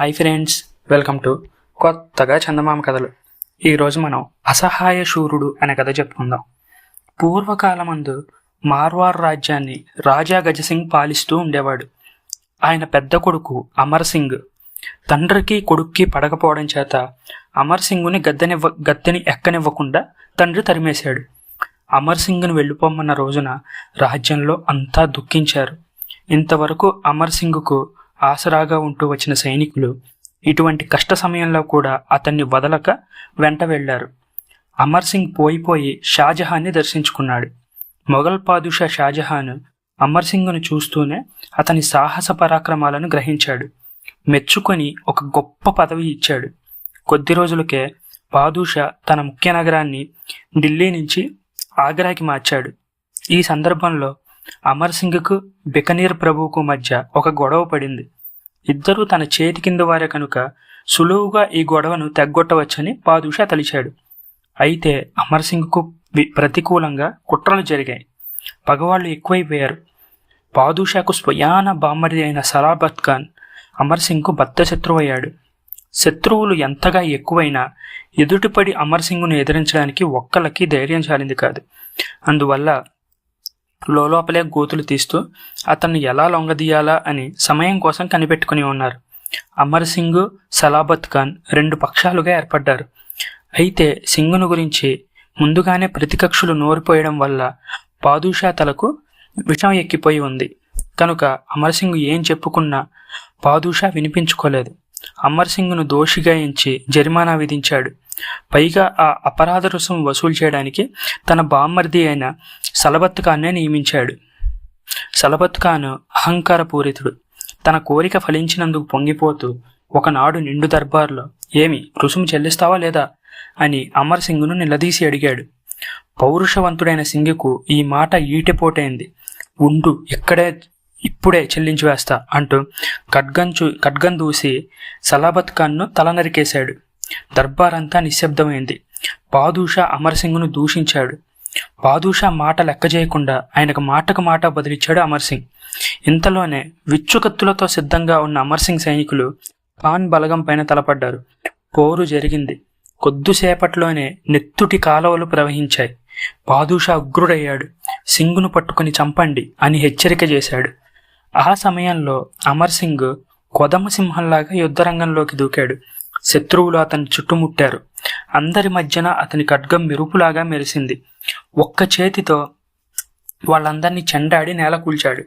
Hi friends welcome to కొత్తగా చందమామ కథలు. ఈరోజు మనం అసహాయ శూరుడు అనే కథ చెప్పుకుందాం. పూర్వకాలమందు మార్వార్ రాజ్యాన్ని రాజా గజసింగ్ పాలిస్తూ ఉండేవాడు. ఆయన పెద్ద కొడుకు అమర్ సింగ్. తండ్రికి కొడుక్కి పడకపోవడం చేత అమర్ సింగ్ని గద్దెనివ్వ గద్దెని ఎక్కనివ్వకుండా తండ్రి తరిమేశాడు. అమర్ సింగ్ను వెళ్ళిపోమన్న రోజున రాజ్యంలో అంతా దుఃఖించారు. ఇంతవరకు అమర్ సింగ్కు ఆసరాగా ఉంటూ వచ్చిన సైనికులు ఇటువంటి కష్ట సమయంలో కూడా అతన్ని వదలక వెంట వెళ్ళారు అమర్ సింగ్ పోయిపోయి షాజహాన్ని దర్శించుకున్నాడు. మొఘల్ పాదుషా షాజహాన్ అమర్ సింగ్ను చూస్తూనే అతని సాహస పరాక్రమాలను గ్రహించాడు. మెచ్చుకొని ఒక గొప్ప పదవి ఇచ్చాడు. కొద్ది రోజులకే పాదుషా తన ముఖ్య నగరాన్ని ఢిల్లీ నుంచి ఆగ్రాకి మార్చాడు. ఈ సందర్భంలో అమర్ సింగ్కు బికనీర్ ప్రభువుకు మధ్య ఒక గొడవ పడింది. ఇద్దరూ తన చేతి కింద వారే కనుక సులువుగా ఈ గొడవను తెగ్గొట్టవచ్చని పాదుషా తలిచాడు. అయితే అమర్ సింగ్కు ప్రతికూలంగా కుట్రలు జరిగాయి. పగవాళ్ళు ఎక్కువైపోయారు. పాదుషాకు స్వయాన బామ్మడి అయిన సలాబత్ ఖాన్ అమర్ సింగ్కు బద్ద శత్రువయ్యాడు. శత్రువులు ఎంతగా ఎక్కువైనా ఎదుటిపడి అమర్ సింగ్ను ఎదిరించడానికి ఒక్కలకి ధైర్యం చాలింది కాదు. అందువల్ల లోపలే గోతులు తీస్తూ అతన్ని ఎలా లొంగదీయాలా అని సమయం కోసం కనిపెట్టుకుని ఉన్నారు. అమర్ సింగ్ సలాబత్ ఖాన్ రెండు పక్షాలుగా ఏర్పడ్డారు. అయితే సింగును గురించి ముందుగానే ప్రతికక్షులు నోరిపోయడం వల్ల పాదుషా తలకు విషం ఎక్కిపోయి ఉంది. కనుక అమర్ సింగ్ ఏం చెప్పుకున్నా పాదుషా వినిపించుకోలేదు. అమర్ సింగ్ను దోషిగా ఎంచి జరిమానా విధించాడు. పైగా ఆ అపరాధ రుసుము వసూలు చేయడానికి తన బామ్మర్ది అయిన సలబత్ ఖాన్నే నియమించాడు. సలబత్ ఖాన్ అహంకారపూరితుడు. తన కోరిక ఫలించినందుకు పొంగిపోతూ ఒకనాడు నిండు దర్బార్లో ఏమి రుసుము చెల్లిస్తావా లేదా? అని అమర్ సింగ్ను నిలదీసి అడిగాడు. పౌరుషవంతుడైన సింగ్కు ఈ మాట ఈటెపోటైంది. ఉండు ఇక్కడే ఇప్పుడే చెల్లించి వేస్తా అంటూ ఖడ్గంచు ఖడ్గం దూసి సలాబత్ ఖాన్ను తల నరికేశాడు దర్బార్ అంతా నిశ్శబ్దమైంది. పాదూషా అమర్సింగ్ను దూషించాడు. పాదూషా మాట లెక్క చేయకుండా ఆయనకు మాటకు మాట బదిలిచ్చాడు అమర్సింగ్. ఇంతలోనే విచ్చుకత్తులతో సిద్ధంగా ఉన్న అమర్సింగ్ సైనికులు ఖాన్ బలగం పైన తలపడ్డారు. పోరు జరిగింది. కొద్దిసేపట్లోనే నెత్తుటి కాలువలు ప్రవహించాయి. పాదూషా ఉగ్రుడయ్యాడు. సింగును పట్టుకుని చంపండి అని హెచ్చరిక చేశాడు. ఆ సమయంలో అమర్ సింగ్ కొదమ సింహంలాగా యుద్ధరంగంలోకి దూకాడు. శత్రువులు అతన్ని చుట్టుముట్టారు. అందరి మధ్యన అతని ఖడ్గం మెరుపులాగా మెరిసింది. ఒక్క చేతితో వాళ్ళందరినీ చెండాడి నేల కూల్చాడు.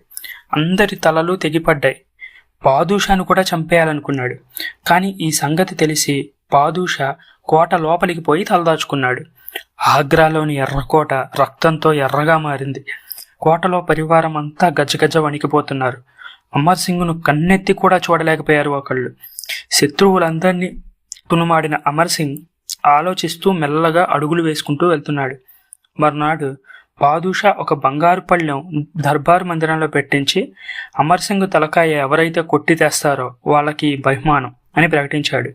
అందరి తలలు తెగిపడ్డాయి. పాదూషాను కూడా చంపేయాలనుకున్నాడు. కానీ ఈ సంగతి తెలిసి పాదూషా కోట లోపలికి పోయి తలదాచుకున్నాడు. ఆగ్రాలోని ఎర్రకోట రక్తంతో ఎర్రగా మారింది. కోటలో పరివారం అంతా గజగజ వణికిపోతున్నారు. అమర్ సింగ్ను కన్నెత్తి కూడా చూడలేకపోయారు ఒకళ్ళు. శత్రువులందరినీ తునుమాడిన అమర్ సింగ్ ఆలోచిస్తూ మెల్లగా అడుగులు వేసుకుంటూ వెళ్తున్నాడు. మరునాడు పాదుషా ఒక బంగారు పళ్ళెం దర్బార్ మందిరంలో పెట్టించి అమర్ సింగ్ తలకాయ ఎవరైతే కొట్టి తెస్తారో వాళ్ళకి బహుమానం అని ప్రకటించాడు.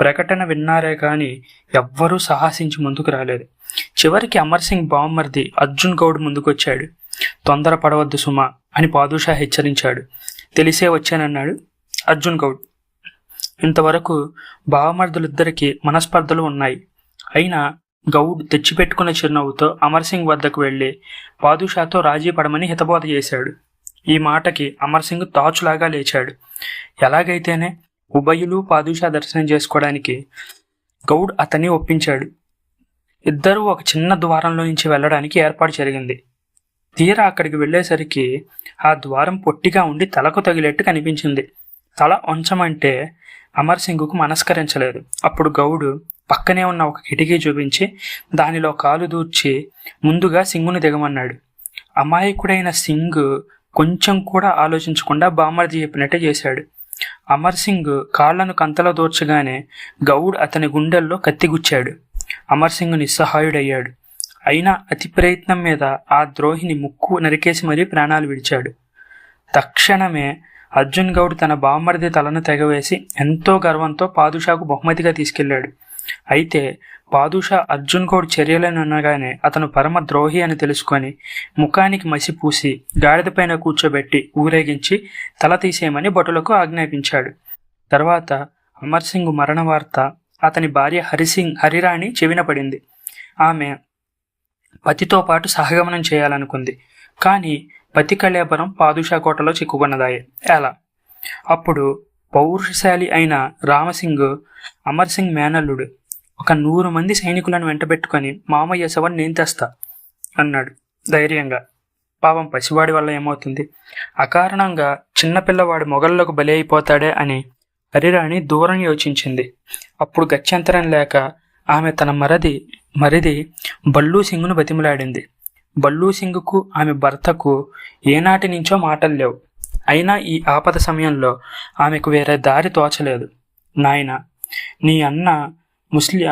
ప్రకటన విన్నారే కానీ ఎవ్వరూ సాహసించి ముందుకు రాలేదు. చివరికి అమర్ సింగ్ బామ్మర్ది అర్జున్ గౌడ్ ముందుకొచ్చాడు. తొందర పడవద్దు సుమా అని పాదుషా హెచ్చరించాడు. తెలిసే వచ్చానన్నాడు అర్జున్ గౌడ్. ఇంతవరకు భావమర్దులిద్దరికీ మనస్పర్ధలు ఉన్నాయి. అయినా గౌడ్ తెచ్చిపెట్టుకున్న చిరునవ్వుతో అమర్ సింగ్ వద్దకు వెళ్ళి పాదుషాతో రాజీ పడమని హితబోధ చేశాడు. ఈ మాటకి అమర్ సింగ్ తాచులాగా లేచాడు. ఎలాగైతేనే ఉభయులు పాదుషా దర్శనం చేసుకోవడానికి గౌడ్ అతన్ని ఒప్పించాడు. ఇద్దరూ ఒక చిన్న ద్వారంలో నుంచి వెళ్ళడానికి ఏర్పాటు జరిగింది. తీరా అక్కడికి వెళ్ళేసరికి ఆ ద్వారం పొట్టిగా ఉండి తలకు తగిలేట్టు కనిపించింది. తల ఉంచమంటే అమర్ సింగ్కు మనస్కరించలేదు. అప్పుడు గౌడు పక్కనే ఉన్న ఒక కిటికీ చూపించి దానిలో కాలు దూర్చి ముందుగా సింగును దిగమన్నాడు. అమాయకుడైన సింగ్ కొంచెం కూడా ఆలోచించకుండా బామర్జీ చెప్పినట్టే చేశాడు. అమర్ సింగ్ కాళ్ళను కంతలో దూర్చగానే గౌడ్ అతని గుండెల్లో కత్తిగుచ్చాడు. అమర్ సింగ్ నిస్సహాయుడయ్యాడు. అయినా అతి ప్రయత్నం మీద ఆ ద్రోహిని ముక్కు నరికేసి మరీ ప్రాణాలు విడిచాడు. తక్షణమే అర్జున్ గౌడ్ తన బామ్మర్ది తలను తెగవేసి ఎంతో గర్వంతో పాదుషాకు బహుమతిగా తీసుకెళ్ళాడు అయితే పాదుషా అర్జున్ గౌడ్ చర్యలను అనగానే అతను పరమ ద్రోహి అని తెలుసుకొని ముఖానికి మసి పూసి గాడిదపైన కూర్చోబెట్టి ఊరేగించి తల తీసేయమని భటులకు ఆజ్ఞాపించాడు. తర్వాత అమర్ సింగ్ మరణ వార్త అతని భార్య హరిసింగ్ హరిరాణి చెవిన పడింది. ఆమె పతితో పాటు సహగమనం చేయాలనుకుంది. కానీ పతి కళేబరం పాదుషా కోటలో చిక్కుకున్నదాయి. ఎలా? అప్పుడు పౌరుషశాలి అయిన రామసింగ్ అమర్ సింగ్ మేనల్లుడు ఒక నూరు మంది సైనికులను వెంటబెట్టుకొని మామయ్య శవన్ నేను తెస్తా అన్నాడు ధైర్యంగా. పాపం పసివాడి వల్ల ఏమవుతుంది? అకారణంగా చిన్నపిల్లవాడు మొగల్లోకి బలి అయిపోతాడే అని హరిరాణి దూరం యోచించింది. అప్పుడు గత్యంతరం లేక ఆమె తన మరది మరిది బల్లు సింగ్ను బతిమలాడింది. బల్లూ సింగ్కు ఆమె భర్తకు ఏనాటి నుంచో మాటలు లేవు. అయినా ఈ ఆపద సమయంలో ఆమెకు వేరే దారి తోచలేదు. నాయన నీ అన్న ముస్లి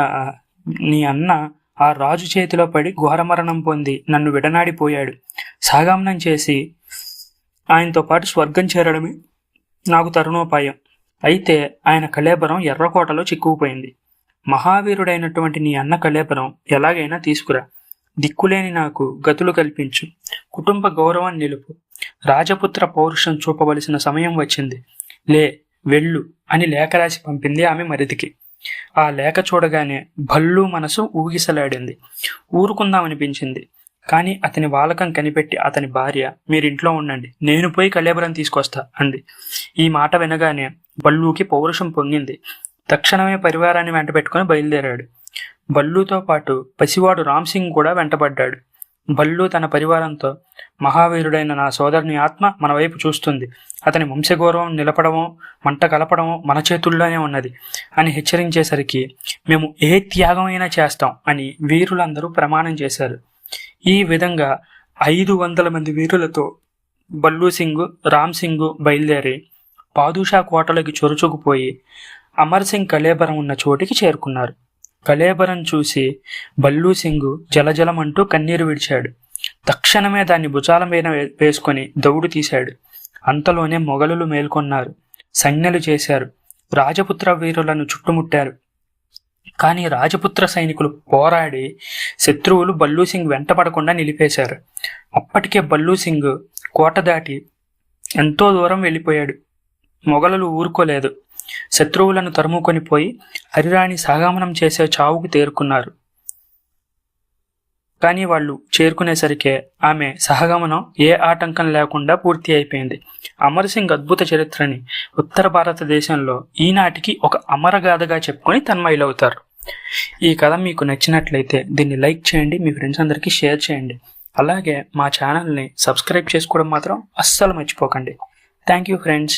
నీ అన్న ఆ రాజు చేతిలో పడి ఘోరమరణం పొంది నన్ను విడనాడిపోయాడు. సాగమనం చేసి ఆయనతో పాటు స్వర్గం చేరడమే నాకు తరుణోపాయం. అయితే ఆయన కళేబరం ఎర్రకోటలో చిక్కుకుపోయింది. మహావీరుడైనటువంటి నీ అన్న కళేబరం ఎలాగైనా తీసుకురా. దిక్కులేని నాకు గతులు కల్పించు. కుటుంబ గౌరవం నిలుపు. రాజపుత్ర పౌరుషం చూపవలసిన సమయం వచ్చింది. లే వెళ్ళు అని లేఖ రాసి పంపింది ఆమె మరిదికి. ఆ లేఖ చూడగానే భల్లు మనసు ఊగిసలాడింది. ఊరుకుందామనిపించింది. కానీ అతని వాలకం కనిపెట్టి అతని భార్య మీరింట్లో ఉండండి. నేను పోయి కళ్యాబరం తీసుకొస్తా అంది. ఈ మాట వినగానే బల్లుకి పౌరుషం పొంగింది. తక్షణమే పరివారాన్ని వెంటబెట్టుకుని బయలుదేరాడు. బల్లుతో పాటు పసివాడు రామ్ సింగ్ కూడా వెంటబడ్డాడు. బల్లు తన పరివారంతో మహావీరుడైన నా సోదరుని ఆత్మ మన వైపు చూస్తుంది. అతని వంశగౌరవం నిలపడమో మంట కలపడమో మన చేతుల్లోనే ఉన్నది అని హెచ్చరించేసరికి మేము ఏ త్యాగమైనా చేస్తాం అని వీరులందరూ ప్రమాణం చేశారు. ఈ విధంగా ఐదు వందల మంది వీరులతో బల్లు సింగ్ రామ్ సింగ్ బయలుదేరి పాదుషా కోటలోకి చొరుచుకుపోయి అమర్ సింగ్ కళేబరం ఉన్న చోటికి చేరుకున్నారు. కళేబరం చూసి బల్లూసింగ్ జలజలమంటూ కన్నీరు విడిచాడు. తక్షణమే దాన్ని భుజాల మీద వేసుకొని దౌడు తీశాడు. అంతలోనే మొఘలులు మేల్కొన్నారు. సంజ్ఞలు చేశారు. రాజపుత్ర వీరులను చుట్టుముట్టారు. కానీ రాజపుత్ర సైనికులు పోరాడి శత్రువులు బల్లూ సింగ్ వెంటపడకుండా నిలిపేశారు. అప్పటికే బల్లూ సింగ్ కోట దాటి ఎంతో దూరం వెళ్ళిపోయాడు. మొఘలులు ఊరుకోలేదు. శత్రువులను తరుముకొని పోయి హరిరాణి సహగమనం చేసే చావుకు తేరుకున్నారు. కానీ వాళ్ళు చేరుకునేసరికే ఆమె సహగమనం ఏ ఆటంకం లేకుండా పూర్తి అయిపోయింది. అమర్సింగ్ అద్భుత చరిత్రని ఉత్తర భారతదేశంలో ఈనాటికి ఒక అమరగాథగా చెప్పుకొని తన్మయులవుతారు. ఈ కథ మీకు నచ్చినట్లయితే దీన్ని లైక్ చేయండి మీ ఫ్రెండ్స్ అందరికీ షేర్ చేయండి. అలాగే మా ఛానల్ని సబ్స్క్రైబ్ చేసుకోవడం మాత్రం అస్సలు మర్చిపోకండి. Thank you friends.